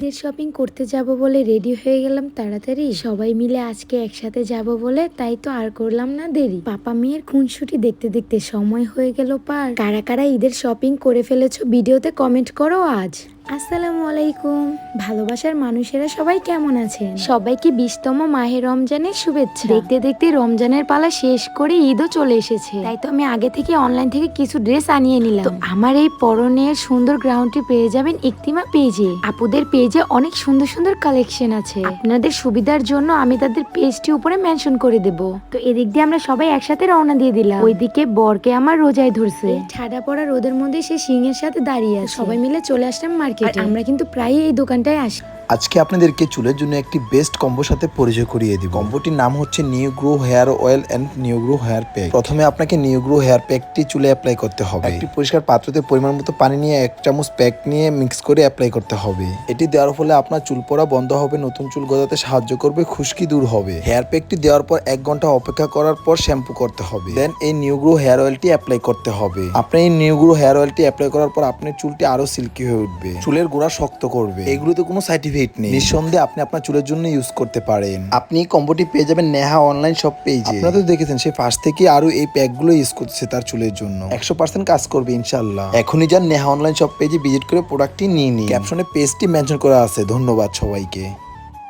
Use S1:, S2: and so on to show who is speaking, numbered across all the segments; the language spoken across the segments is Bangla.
S1: ঈদের শপিং করতে যাব বলে রেডি হয়ে গেলাম তাড়াতাড়ি। সবাই মিলে আজকে একসাথে যাব বলে তাই তো আর করলাম না দেরি। পাপা মেয়ের খুনসুটি দেখতে দেখতে সময় হয়ে গেল পার। কারা কারা ঈদের শপিং করে ফেলেছো ভিডিওতে কমেন্ট করো আজ। আসসালামু আলাইকুম। ভালোবাসার মানুষেরা সবাই কেমন আছেন? সবাইকে বিশতম মাহে রমজানের শুভেচ্ছা। দেখতে দেখতে রমজানের পালা শেষ করে ঈদও চলে এসেছে। তাই তো আমি আগে থেকে অনলাইন থেকে কিছু ড্রেস আনিয়ে নিলাম। তো আমার এই পরনের সুন্দর গ্রাউন্ডটি পেয়ে যাবেন একটিমা পেজে। আপুদের পেজে অনেক সুন্দর সুন্দর কালেকশন আছে। আপনাদের সুবিধার জন্য আমি তাদের পেজটি উপরে মেনশন করে দেব। তো এদিক দিয়ে আমরা সবাই একসাথে রওনা দিয়ে দিলাম। ওইদিকে বরকে আমার রোজায় ধরছে। ঠাডা পড়া রোদের মধ্যে সে সিংহের সাথে দাঁড়িয়ে আছে। সবাই মিলে চলে আসলাম মার্কেটে আমরা কিন্তু প্রায়ই এই দোকানটায় আসি
S2: আজকে আপনাদেরকে চুলের জন্য একটি বেস্ট কম্বোর সাথে পরিচয় করিয়ে দিব। কম্বোটির নাম হচ্ছে Newgro hair oil and Newgro hair pack প্রথমে আপনাকে নিউগ্রো হেয়ার প্যাকটি চুলে অ্যাপ্লাই করতে হবে। একটি পরিষ্কার পাত্রতে পরিমাণ মতো পানি নিয়ে এক চামচ প্যাক নিয়ে মিক্স করে অ্যাপ্লাই করতে হবে। এটি দেওয়ার ফলে আপনার চুল পড়া বন্ধ হবে, নতুন চুল গজাতে সাহায্য করবে, খুশকি দূর হবে। হেয়ার প্যাকটি দেওয়ার পর এক ঘণ্টা অপেক্ষা করার পর শ্যাম্পু করতে হবে। দেন এই নিউগ্রো হেয়ার অয়েলটি অ্যাপ্লাই করতে হবে। আপনি এই নিউগ্রো হেয়ার অয়েলটি অ্যাপ্লাই করার পর আপনার চুলটি আরও সিল্কি হয়ে উঠবে। চুলের গোড়া শক্ত করবে। এগুলোতে কোনো সাইড ইফেক্ট নেই। নিঃসন্দেহে আপনি আপনার চুলের জন্য ইউজ করতে পারেন। আপনি কম্বোটি পেয়ে যাবেন নেহা অনলাইন সব পেজে আপনারা তো দেখেছেন সে ফার্স্ট থেকে আরও এই প্যাকগুলো ইউজ করতেছে তার চুলের জন্য। একশো পার্সেন্ট কাজ করবে ইনশাল্লাহ এখনই যান নেহা অনলাইন সব পেজে ভিজিট করে প্রোডাক্টটি নিয়ে নিন। ক্যাপশনে পেজটি মেনশন করা আছে। ধন্যবাদ সবাইকে।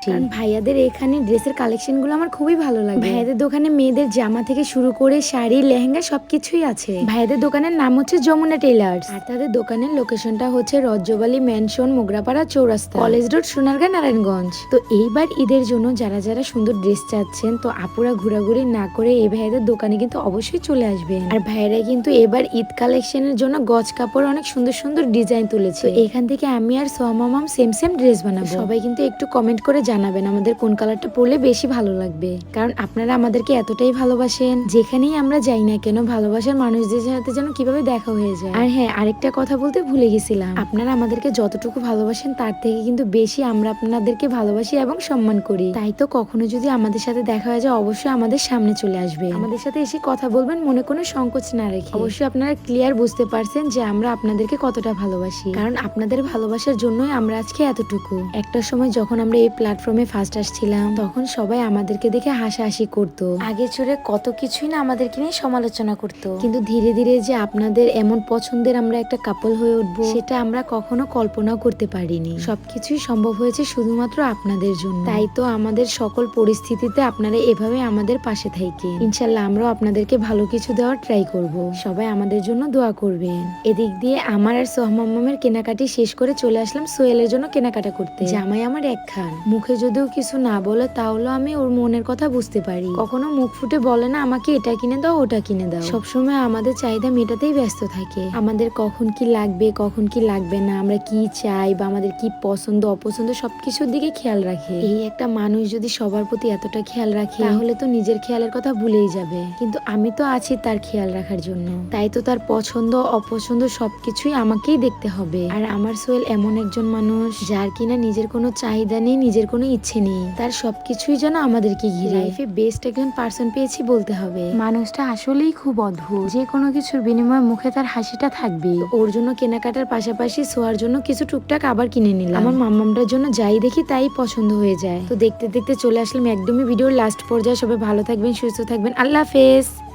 S1: কারণ ভাইয়াদের এখানে ড্রেসের কালেকশনগুলো আমার খুবই ভালো লাগে। ভাইয়াদের দোকানে মেয়েদের জামা থেকে শুরু করে শাড়ি লেহেঙ্গা সবকিছুই আছে। ভাইয়াদের দোকানের নাম হচ্ছে যমুনা টেলার্স আর তাদের দোকানের লোকেশনটা হচ্ছে Rajjabali mansion Mograpara Chowrasta. College road Sonargaon Narayanganj. তো এইবার ঈদের জন্য যারা যারা সুন্দর ড্রেস চাচ্ছেন তো আপুরা ঘোরাঘুরি না করে এই ভাইয়াদের দোকানে কিন্তু অবশ্যই চলে আসবেন। আর ভাইয়ারা কিন্তু এবার ঈদ কালেকশনের জন্য গজ কাপড় অনেক সুন্দর সুন্দর ডিজাইন তুলেছে। এখান থেকে আমি আর সোয়ামামাম সেম সেম ড্রেস বানাবো। সবাই কিন্তু একটু কমেন্ট করে জানাবেন আমাদের কোন কালারটা পরলে বেশি ভালো লাগবে। কারণ আপনারা আমাদেরকে এতটাই ভালোবাসেন, যেখানেই আমরা যাই না কেন ভালোবাসার মানুষদের সাথে যেন কীভাবে দেখা হয়ে যায়। আর হ্যাঁ আরেকটা কথা বলতে ভুলে গেছিলাম। আপনারা আমাদেরকে যতটুকু ভালোবাসেন তার থেকে কিন্তু বেশি আমরা আপনাদেরকে ভালোবাসি এবং সম্মান করি। তাই তো কখনো যদি আমাদের সাথে দেখা হয়ে যায়, অবশ্যই আমাদের সামনে চলে আসবে। আমাদের সাথে এসে কথা বলবেন, মনে কোনো সংকোচ না রেখে। অবশ্যই আপনারা ক্লিয়ার বুঝতে পারছেন যে আমরা আপনাদেরকে কতটা ভালোবাসি। কারণ আপনাদের ভালোবাসার জন্যই আমরা আজকে এতটুকু। একটা সময় যখন আমরা এই প্ল্যাটফর্মে ফার্স্ট আসছিলাম, তখন সবাই আমাদেরকে দেখে হাসাহাসি করতো। আগে চড়ে কত কিছুই না আমাদেরকে নিয়ে সমালোচনা করতো। কিন্তু ধীরে ধীরে যে আপনাদের এমন পছন্দের আমরা একটা কাপল হয়ে উঠবো, সেটা আমরা কখনো কল্পনাও করতে পারিনি। সবকিছুই সম্ভব হয়েছে শুধুমাত্র আপনাদের জন্য। তাই তো আমাদের সকল পরিস্থিতিতে আপনারা এভাবে আমাদের পাশে থাকেন ইনশাল্লাহ আমরাও আপনাদেরকে ভালো কিছু দেওয়ার ট্রাই করব। সবাই আমাদের জন্য দোয়া করবেন। এদিক দিয়ে আমার আর সোহমামের কেনাকাটি শেষ করে চলে আসলাম সোহেলের জন্য কেনাকাটা করতে। জামাই আমার এক খান। মুখে যদিও কিছু না বলে, তাহলে আমি ওর মনের কথা বুঝতে পারি। কখনো মুখ ফুটে বলে না, আমাকে এটা কিনে দাও, ওটা কিনে দাও। সবসময় আমাদের চাহিদা মেটাতেই ব্যস্ত থাকে। আমাদের কখন কি লাগবে, কখন কি লাগবে না, আমরা কি চাই বা আমাদের কি পছন্দ, অপছন্দ সবকিছুর দিকে খেয়াল রাখে। এই একটা মানুষ যদি সবার প্রতি এতটা খেয়াল রাখে, তাহলে তো নিজের খেয়ালের কথা ভুলেই যাবে। কিন্তু আমি তো আছি তার খেয়াল রাখার জন্য। তাই তো তার পছন্দ, অপছন্দ সবকিছুই আমাকেই দেখতে হবে। আর আমার সোহেল এমন একজন মানুষ, যার কিনা নিজের কোনো চাহিদা নেই, নিজের কোনো ইচ্ছে নেই। তার সবকিছুই যেন আমাদেরকে ঘিরে। লাইফে বেস্ট একজন পার্সন পেয়েছি বলতে হবে। মানুষটা আসলেই খুব অদ্ভুত। যে কোনো কিছুর বিনিময়ে মুখে তার হাসিটা থাকবে ওর জন্য কেনাকাটার পাশাপাশি সোয়ার জন্য কিছু টুকটাক আবার কিনে নিলাম। আমার মাম্মামটার জন্য যাই দেখি তাই পছন্দ হয়ে যায়। তো দেখতে দেখতে চলে আসলাম একদমই ভিডিওর লাস্ট পর্যায়ে। সবাই ভালো থাকবেন সুস্থ থাকবেন। আল্লাহ হাফেজ।